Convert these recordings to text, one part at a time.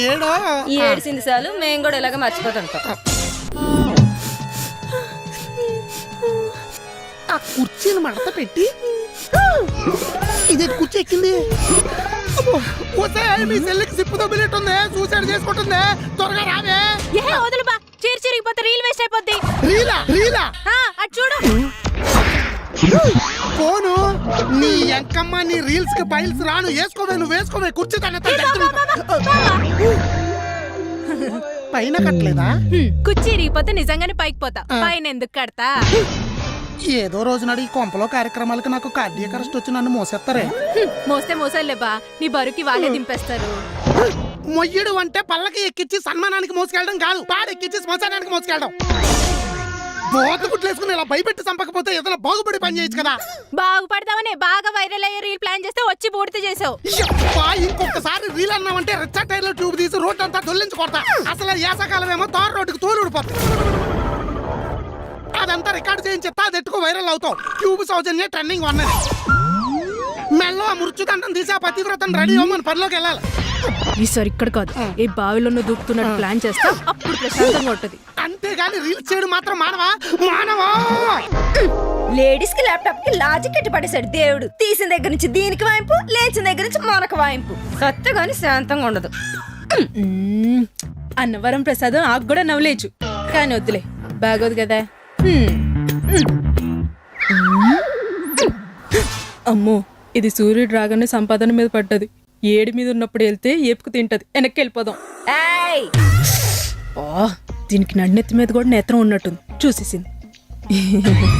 ఏడో? ఈ ఏడిసింది సార్లు మేము కూడా ఇలాగ మర్చిపోతుంటాం. ఆ కుర్చీని మడత పెట్టి. ఇది కుర్చీ ఎక్కింది? ఓసే, మీ చెల్లికి సిప్పు దొబ్బినట్టు ఉంది సూసైడ్ చేసుకుంటుంది. త్వరగా రావే. ఏ వదులు బా చీర చిరిగిపోతే రీల్ వేస్ట్ అయిపోద్ది. రీలా రీలా? అటు చూడు. ఫోను నీ ఎంకమ్మ నీ రీల్స్కి ఫైల్స్ రాను. వేసుకోవే నువ్వు వేసుకోవే. కుర్చీ తన పైన కట్టలేదా? కుర్చీ ఇరిగిపోతే నిజంగానే పైకి పోతా. పైన ఎందుకు కడతా? ఏదో రోజు నాడు ఈ కొంపలో కార్యక్రమాలకు నాకు కార్డియక్ అరెస్ట్ వచ్చి నన్ను మోసేస్తారే. మోస్తే మోసాలే బా. నీ బరుకి వాళ్ళే దింపేస్తారు. మొయ్యడు అంటే పల్లకి ఎక్కించి సన్మానానికి మోసుకెళ్ళడం కాదు. పాడెక్కించి శ్మశానానికి మోసుకెళ్ళడం. బోత గుడ్లేసుకుని ఇలా భయపెట్టి చంపకపోతే ఏదైనా బాగుపడి పని చేయొచ్చు కదా. బాగుపడతావనే బాగా వైరల్ అయ్యే రీల్ ప్లాన్ చేస్తే వచ్చి బూడిద చేసావు. యబ్బా, ఇంకొకసారి రీల్ అన్నామంటే రెచ్చ టైర్లో ట్యూబ్ తీసి రోడ్ అంతా దొల్లించి కొడతా. అసలు ఏసకాలం ఏమో తారు రోడ్డుకి తోలు ఊడిపోతుంది అదంతా రికార్డ్ చేయించి అది ఎట్టుకో వైరల్ అవుతావు. ట్యూబ్ సౌజన్య ట్రెండింగ్ వన్నది. మెల్లో ఆ మృత్యుదండం తీసి ఆ పతివ్రతం రెడీ అవ్వమని పనిలోకి వెళ్ళాలి. ఈసారి ఇక్కడ కాదు. ఏ బావిలోనూ దూకుతున్నట్టు ప్లాన్ చేస్తా అప్పుడు ప్రశాంతంగా ఉంటది. అంతేగాని రీల్స్ చేయడం మాత్రం మానవా? మానవా? లేడీస్కి ల్యాప్టాప్కి లాజిక్ ఎట్టి పడేశాడు దేవుడు. తీసిన దగ్గర నుంచి దీనికి వాయింపు లేచిన దగ్గర నుంచి మనకు వాయింపు. సత్య గాని శాంతంగా ఉండదు. అన్నవరం ప్రసాదం ఆకు కూడా నవ్వులేచు. కానీ వద్దులే బాగోదు కదా. అమ్మో ఇది సూర్యుడు రాగానే సంపాదన మీద పడ్డది. ఏడి మీద ఉన్నప్పుడు వెళ్తే ఏపుకు తింటది. వెనక్కి వెళ్ళిపోదాం. దీనికి నన్నెత్తి మీద కూడా నేత్రం ఉన్నట్టుంది. చూసేసింది.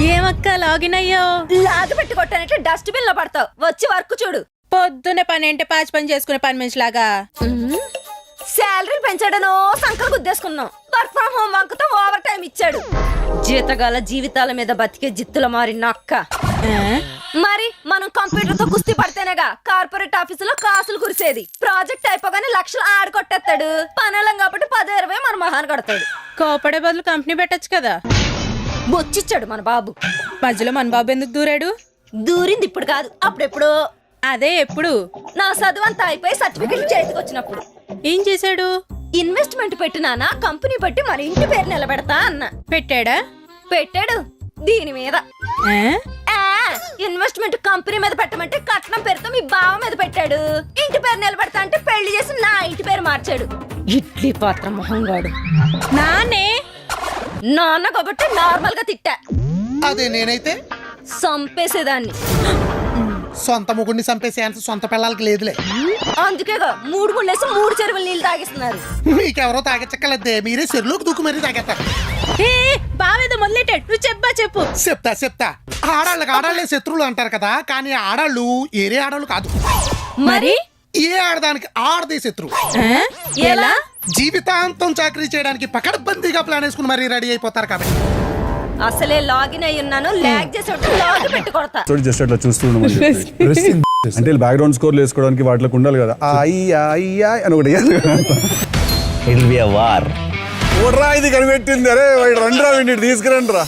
ఏమక్క లాగిన్ అయ్యో? లాగి పెట్టి కొట్టానంటే డస్ట్ బిన్లో పడతావు. వచ్చి వర్క్ చూడు. పొద్దున్నే పని అంటే పాచి పని చేసుకునే పని మనిషిలాగా. శాలరీ పెంచాడనో సంకలు గుద్దేసుకున్నాం. వర్క్ ఫ్రం హోమ్ వంకతో ఓవర్ టైం ఇచ్చాడు. జీతగాల జీవితాల మీద బతికే జిత్తుల మారిన అక్క? మరి మనం కంప్యూటర్తో కుస్తీ పడితేనేగా కార్పొరేట్ ఆఫీసులో కాసులు కురిసేది. ప్రాజెక్ట్ అయిపోగానే లక్షలు ఆడకొట్టేస్తాడు పనులం కాబట్టి పదో ఇరవై మన మహాన్ కడతాడు. కోపడే బదులు కంపెనీ పెట్టొచ్చు కదా. బొచ్చిచ్చాడు మన బాబు. మధ్యలో మన బాబు ఎందుకు దూరాడు? దూరింది ఇప్పుడు కాదు అప్పుడెప్పుడు. అదే ఎప్పుడు? నా చదువు అంతా అయిపోయి సర్టిఫికెట్ చేతికి వచ్చినప్పుడు. ఏం చేశాడు? ఇన్వెస్ట్మెంట్ పెట్టినానా కంపెనీ బట్టి మన ఇంటి పేరు నిలబెడతా అన్న. పెట్టాడా? పెట్టాడు దీని మీద. ఇన్వెస్ట్మెంట్ కంపెనీ మీద పెట్టమంటే కట్నం పేరుతో మీ బావ మీద పెట్టాడు. ఇంటి పేరు నిలబెడతా అంటే పెళ్ళి చేసి నా ఇంటి పేరు మార్చాడు. ఇడ్లీ పాత్ర మొహంగాడు. నానే నాన్న కాబట్టి నార్మల్గా తిట్టా. అదే నేనైతే? సంపేసేదాన్ని. సొంత ముగుడిని చంపేసే అంత సొంత పిల్లలకి లేదులే. అందుకేగా మూడు ముళ్ళేసి మూడు చెరువులు నీళ్ళు తాగిస్తున్నారు. మీకెవరో తాగెచ్చక్కలేదే మీరే చెరువులోకి దూకు మరీ తాగేస్తారు. బావేదో మొదలెట్టాడు. నువ్వు చెప్పా చెప్పు. చెప్తా చెప్తా. ఆడాళ్ళకి ఆడాళ్ళే శత్రువులు అంటారు కదా కానీ ఆడాళ్ళు ఏరే ఆడాళ్ళు కాదు. మరి? ఏ ఆడదానికి ఆడదే శత్రువు? ఎలా? జీవితాంతం చాకరీ చేయడానికి పకడ్బందీగా ప్లాన్ వేసుకుని మరీ రెడీ అయిపోతారు కాబట్టి. అసలే లాగిన్ అయి ఉన్నాను లాగ్ చేసి లాగి పెట్టి కొడతా. చూడు జస్ట్ అట్లా చూస్తూ ఉండమని చెప్పి. అంటే బ్యాక్గ్రౌండ్ స్కోర్లు వేసుకోవడానికి వాటిలోకి ఉండాలి కదా. అయ్యా అయ్యా అని ఒకటి. ఇట్ బి అ వార్ ఓడ్రా ఇది కనిపెట్టింది. అరే వాడు రండి రా వీడిని తీసుకురండి రా.